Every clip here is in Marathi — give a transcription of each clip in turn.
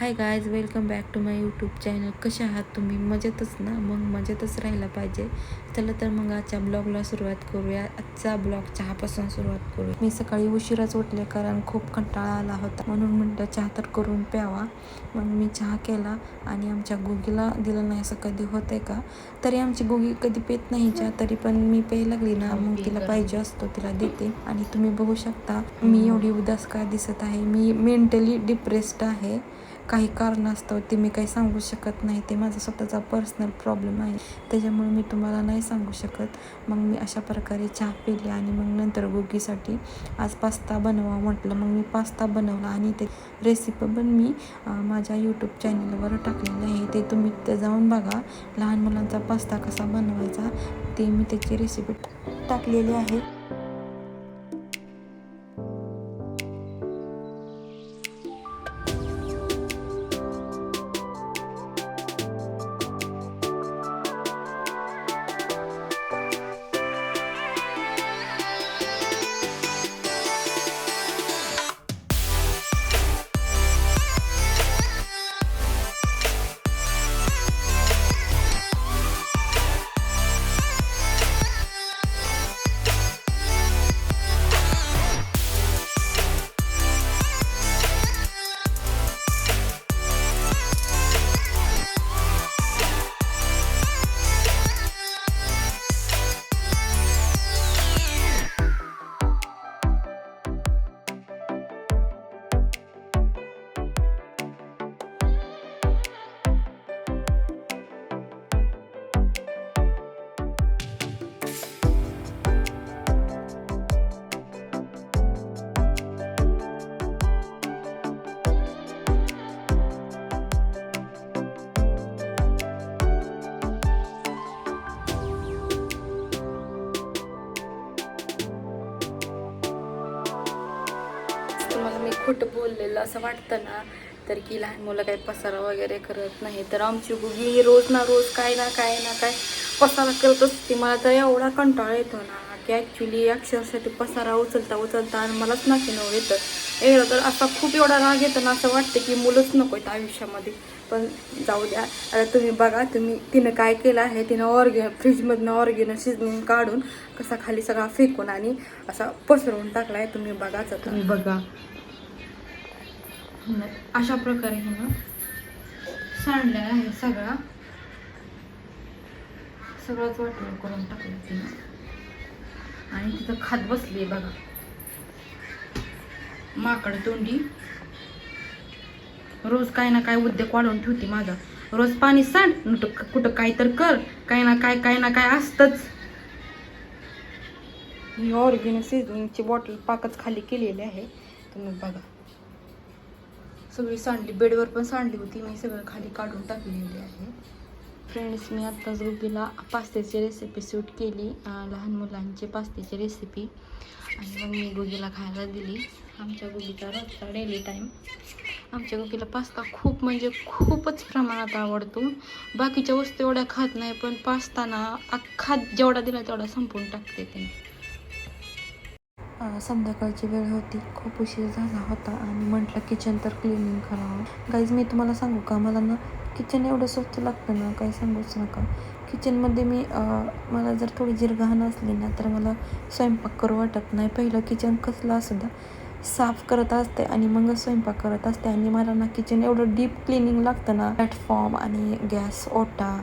Hi guys welcome back to my YouTube channel कसे आहात तुम्ही? मजेतच ना? मग मजेतच राहायला पाहिजे. चला तर मग आजच्या ब्लॉगला सुरुवात करूया. आजचा ब्लॉग चहापासून सुरुवात करूया. मी सकाळी उशिराच उठले कारण खूप कंटाळा आला होता. म्हणून म्हणलं चहा तर करून प्यावा. मग मी चहा केला आणि आमच्या गुगीला दिलं नाही असं कधी होतंय का? तरी आमची गुगी कधी पेत नाही चहा तरी पण मी प्यायला लागली ना. मग तिला पाहिजे असतो तिला देते. आणि तुम्ही बघू शकता मी एवढी उदास का दिसत आहे? मी मेंटली डिप्रेस्ड आहे. काही कारणास्तव ते मी काही सांगू शकत नाही. ते माझा स्वतःचा पर्सनल प्रॉब्लेम आहे. त्याच्यामुळे मी तुम्हाला नाही सांगू शकत. मग मी अशा प्रकारे चहा पिली आणि मग नंतर गोगीसाठी आज पास्ता बनवा म्हटलं. मग मी पास्ता बनवला आणि ते रेसिपी पण मी माझ्या यूट्यूब चॅनलवर टाकलेलं आहे. ते तुम्ही ते जाऊन बघा. लहान मुलांचा पास्ता कसा बनवायचा ते मी त्याची रेसिपी टाकलेली आहे. खोटं बोललेलं असं वाटतं ना तर की लहान मुलं काही पसारा वगैरे करत नाही. तर आमची गुगी रोज ना रोज काय ना काय ना काय पसारा करत असते. मला तर एवढा कंटाळा येतो ना की ॲक्च्युली अक्षरशः ते पसारा उचलता उचलता आणि मलाच नाकी नाकीनवर येतं. एवढं तर असा खूप एवढा राग येतो ना असं वाटतं की मुलंच नको आहेत आयुष्यामध्ये. पण जाऊ द्या आता तुम्ही बघा तुम्ही तिनं काय केलं आहे तिनं ऑर्गे फ्रीजमधनं ऑर्गेनं शिजवून काढून कसा खाली सगळा फेकून आणि असा पसरवून टाकला आहे तुम्ही बघाच आता. तुम्ही बघा. अशा प्रकारे हिनं सांडलेला आहे सगळा. सगळंच वाटलं करून टाकलं तिनं. आणि तिथं खात बसली बघा. माकड तोंडी. रोज काय ना काय उद्योग वाढवून ठेवते माझा. रोज पाणी सांड कुठं काय तर कर काय ना काय काय ना काय असतंच. मी ऑर्गेनिक सीझनची बॉटल पाकच खाली केलेली आहे. तुम्ही बघा. सगळी सांडली बेडवर पण सांडली होती. मी सगळं खाली काढून टाकलेली आहे. फ्रेंड्स मी आत्ताच गुगीला पास्त्याची रेसिपी सूट केली. लहान मुलांची पास्त्याची रेसिपी आणि मग मी गुगीला खायला दिली. आमच्या गुगीचा रोजचा डेली टाईम आमच्या गुगीला पास्ता खूप म्हणजे खूपच प्रमाणात आवडतो. बाकीच्या वस्तू एवढ्या खात नाही पण पास्ता ना अख्खा जेवढा दिला तेवढा संपवून टाकते ते. संध्याकाळची वेळ होती. खूप उशीर झाला होता आणि म्हटलं किचन तर क्लिनिंग करावं. गाईज मी तुम्हाला सांगू का? मला ना किचन एवढं स्वच्छ लागतं ना काही सांगूच नका. किचनमध्ये मी मला जर थोडी जिरघाण असली ना तर मला स्वयंपाक करू वाटत नाही. पहिलं किचन कसलं असू द्या साफ करत असते आणि मग स्वयंपाक करत असते. आणि मला ना किचन एवढं डीप क्लिनिंग लागतं ना. प्लॅटफॉर्म आणि गॅस ओटा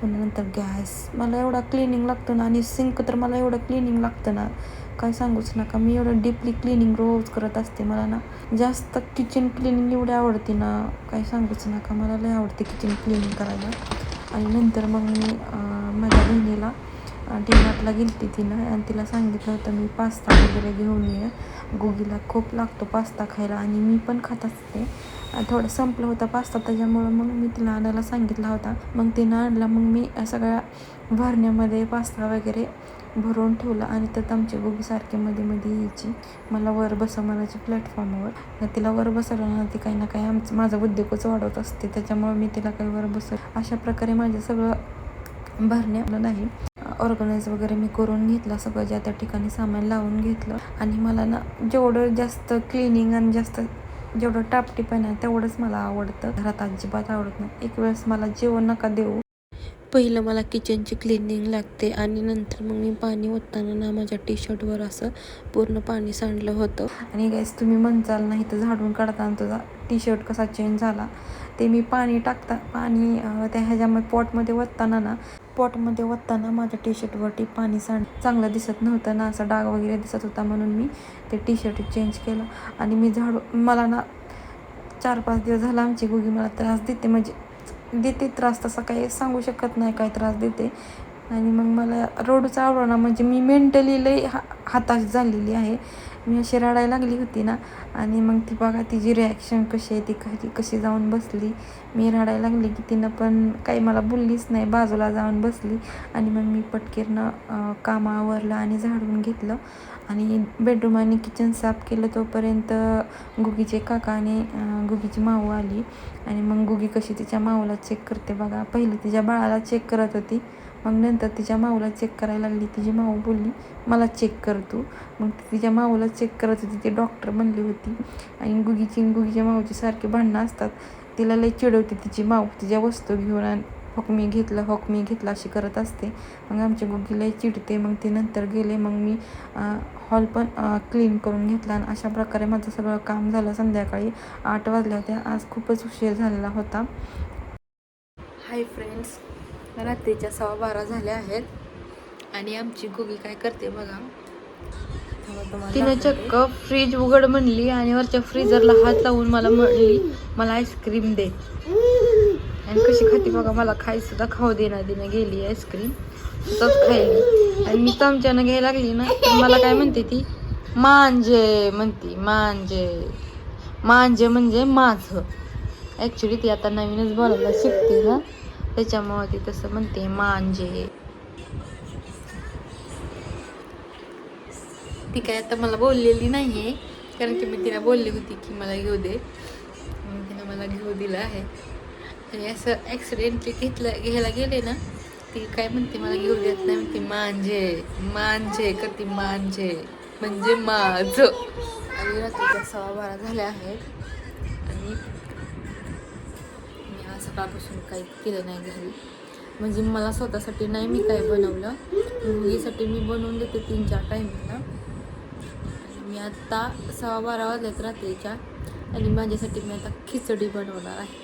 पुन्हा नंतर गॅस मला एवढा क्लिनिंग लागतं ना आणि सिंक तर मला एवढं क्लिनिंग लागतं ना. काय सांगूच नका. मी एवढं डीपली क्लिनिंग रोज करत असते. मला ना जास्त किचन क्लिनिंग एवढी आवडते ना काय सांगूच नका. मला लय आवडते किचन क्लिनिंग करायला. आणि नंतर मग मी माझ्या बहिणीला डिमार्टला गेली तिनं आणि तिला सांगितलं होतं मी पास्ता वगैरे घेऊन ये. गोगीला खूप लागतो पास्ता खायला. आणि मी पण खात असते. आणि थोडं संपलं होतं पास्ता त्याच्यामुळं मग मी तिला आणायला सांगितला होता. मग तिनं आणला. मग मी सगळ्या भरण्यामध्ये पास्ता वगैरे भरून ठेवला आणि त्यात आमची गोबी सारखी मध्ये मध्ये यायची. मला वर बसा म्हणायची प्लॅटफॉर्मवर तिला वर बसवलं ना ती काही ना काही आमचं माझा उद्योगच वाढवत असते. त्याच्यामुळे मी तिला काही वर बसव अशा प्रकारे माझं सगळं भरण्याला नाही. ऑर्गनाईज वगैरे मी करून घेतला सगळं. ज्या त्या ठिकाणी सामान लावून घेतलं. आणि मला ना जेवढं जास्त क्लिनिंग आणि जास्त जेवढं टापटीपण आहे तेवढंच मला आवडतं. घरात अजिबात आवडत नाही. एक वेळेस मला जेवण नका देऊ. पहिलं मला किचनची क्लिनिंग लागते आणि नंतर मग मी पाणी ओतताना ना माझ्या टी शर्टवर असं पूर्ण पाणी सांडलं होतं. आणि गॅस तुम्ही म्हणचाल नाही तर झाडून काढताना तुझा टी शर्ट कसा चेंज झाला? ते मी पाणी टाकता पाणी त्या ह्याच्यामध्ये पॉटमध्ये ओतताना ना पॉटमध्ये ओतताना माझ्या टी शर्टवरती पाणी सांड चांगलं दिसत नव्हतं ना असा डाग वगैरे दिसत होता म्हणून मी ते टी शर्ट चेंज केलं. आणि मी झाडू मला ना चार पाच दिवस झाला आमची गुगी मला त्रास देते. म्हणजे देते त्रास तसा काही सांगू शकत नाही काय त्रास देते. आणि मग मला रोडचा आवडना म्हणजे मी मेंटली लई हा हाताश झालेली आहे. मी अशी रडायला लागली होती ना. आणि मग ती बघा तिची रिॲक्शन कशी आहे ती कशी कशी जाऊन बसली. मी रडायला लागली की तिनं पण काही मला बोललीच नाही बाजूला जाऊन बसली. आणि मग मी पटकेरनं अं, काम आवरलं आणि झाडून घेतलं. आणि बेडरूम आणि किचन साफ केलं तोपर्यंत गुगीचे काका आणि गुगीची माऊ आली. आणि मग गुगी कशी तिच्या माऊला चेक करते बघा. पहिले तिच्या बाळाला चेक करत होती. मग नंतर तिच्या माऊला चेक करायला लागली. तिची माऊ बोलली मला चेक कर तू. मग तिच्या माऊला चेक करत होती. ती डॉक्टर बनली होती. आणि गुगीची गुगीच्या माऊची सारखी भांडणं असतात. तिला लई चिडवते तिची माऊ तिच्या वस्तू घेऊन आणि होक मी घेतलं होक मी अशी करत असते. मग आमची गुगी चिडते. मग ती नंतर गेले. मग मी हॉल पण क्लीन करून घेतला. आणि अशा प्रकारे माझं सगळं काम झालं. संध्याकाळी आठ वाजल्या होत्या. आज खूपच उशीर झालेला होता. हाय फ्रेंड्स रात्रीच्या सव्वा बारा झाल्या आहेत. आणि आमची गुगी काय करते बघा. तिने चक्क फ्रीज उघड म्हणली आणि वरच्या फ्रीजरला हात लावून मला म्हणली मला आईस्क्रीम दे. आणि कशी खाते बघा मला खाई सुद्धा खाऊ देणार तिने गेली आईस्क्रीम तसंच खायली. आणि मी चमच्यानं घ्यायला लागली ना मला काय म्हणते ती? मांजे म्हणती. मांजे. मांजे म्हणजे माझं. ॲक्च्युली ती आता नवीनच बोलायला शिकते ना. त्याच्यामुळं ती तसं म्हणते मांजे. ती काय आता मला बोललेली नाही आहे कारण की मी तिला बोलली होती की मला घेऊ दे. मग तिनं मला घेऊ दिलं आहे. आणि असं ॲक्सिडेंटली घेतलं घ्यायला गेले ना ती काय म्हणते मला घेऊ देत नाही म्हणते मांजे मांजे करते मांजे? म्हणजे माझं. आणि रात्रीच्या सव्वा बारा झाल्या आहेत. आणि सकाळपासून काही केलं नाही घरी. म्हणजे मला स्वतःसाठी नाही मी काय बनवलं. मुलीसाठी मी बनवून देते तीन चार टाईमला मी आत्ता सव्वा बारा वाजल्यात रात्रीच्या आणि माझ्यासाठी मी आता खिचडी बनवणार आहे.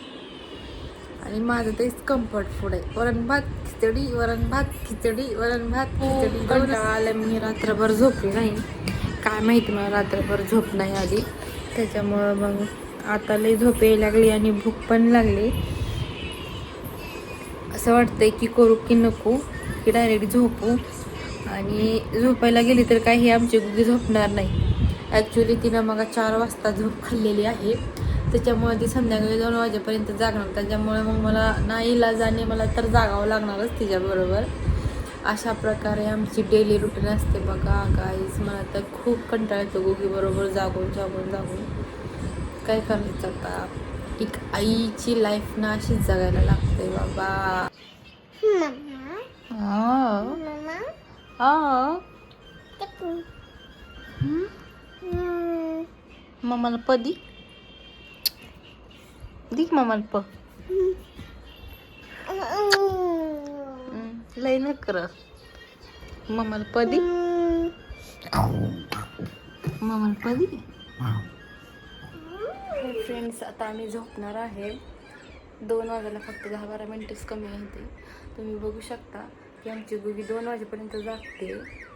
आणि माझं तेच कम्फर्ट फूड आहे. वरण भात खिचडी वरण भात खिचडी वरण भात खिचडी. कंटाळा आला मी रात्रभर झोपली नाही. काय माहिती मला रात्रभर झोप नाही आली. त्याच्यामुळं मग आता लई झोप यायला लागली आणि भूक पण लागली. असं वाटतंय की करू की नको की डायरेक्ट झोपू. आणि झोपायला गेली तर काही आमची गुगी झोपणार नाही. ॲक्च्युली तिनं मग चार वाजता झोप खाल्लेली आहे. त्याच्यामुळे ती संध्याकाळी दोन वाजेपर्यंत जागणार. त्याच्यामुळे मग मला नाही इलाजाने मला तर जागावं लागणारच तिच्याबरोबर. अशा प्रकारे आमची डेली रुटीन असते बघा गाईज मला तर खूप कंटाळा येतो गुगीबरोबर जागून जागून जागून. काय करायचं आता? एक आईची लाईफ ना अशीच जगायला लागते बाबा. हा. हा. हम्म? मम्माला पदी दिक मम्माला प लय न कर मम्माला पदी मम्माला पदी फ्रेंड्स आता आम्ही झोपणार आहे दोन वाजायला फक्त दहा बारा मिनटंच कमी आहे ते. तुम्ही बघू शकता की आमची गुगी दोन वाजेपर्यंत जागते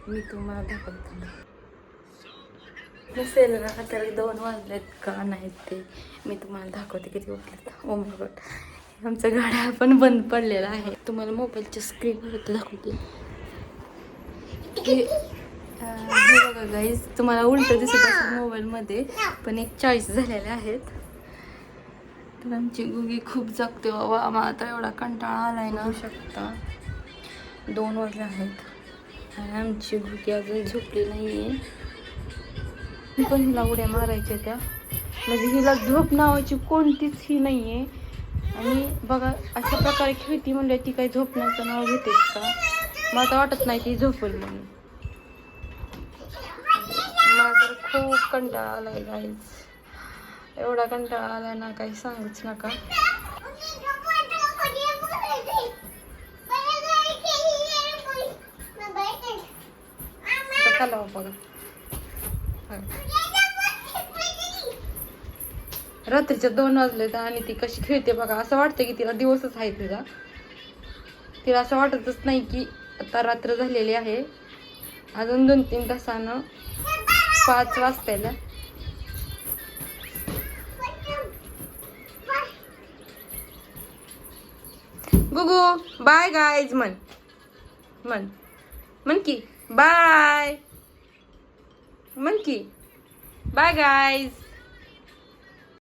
मी तुम्हाला दाखवतो. नसेल ना खात्याला दोन वाजलेत का नाहीत ते. मी तुम्हाला दाखवते किती वाजलेत. Oh ओ माय गॉड आमचा गाड्या पण बंद पडलेला आहे. तुम्हाला मोबाईलच्या स्क्रीनवर दाखवते. हे बघा गाईज तुम्हाला उलट दिसत असेल मोबाईलमध्ये पण एक चाळीस झालेले आहेत. तर आमची गुगी खूप जगते बाबा. आम्हाला आता एवढा कंटाळा आलाय ना. शकता. दोन वाजले आहेत. आणि आमची गुगी अजून झोपली नाही आहे पण हिला उड्या मारायच्या त्या. म्हणजे हिला झोप नावाची कोणतीच ही नाही आहे आणि बघा अशा प्रकारे खेळती म्हणजे ती काही झोपण्याचं नाव घेतेच का? मला तर वाटत नाही ती झोपेल म्हणून. मला तर खूप कंटाळा आलाय गाईज एवढा कंटाळा आला ना काही सांगूच नका. तर बघा रात्रीच्या दोन वाजले तर आणि ती कशी खेळते बघा असं वाटतं की तिला दिवसच आहे तिचा तिला असं वाटतच नाही की आता रात्र झालेली आहे. अजून दोन तीन तासानं पाच वाजतायला गुगू बाय गायज म्हण. म्हण. म्हण की. बाय. म्हण की. Bye guys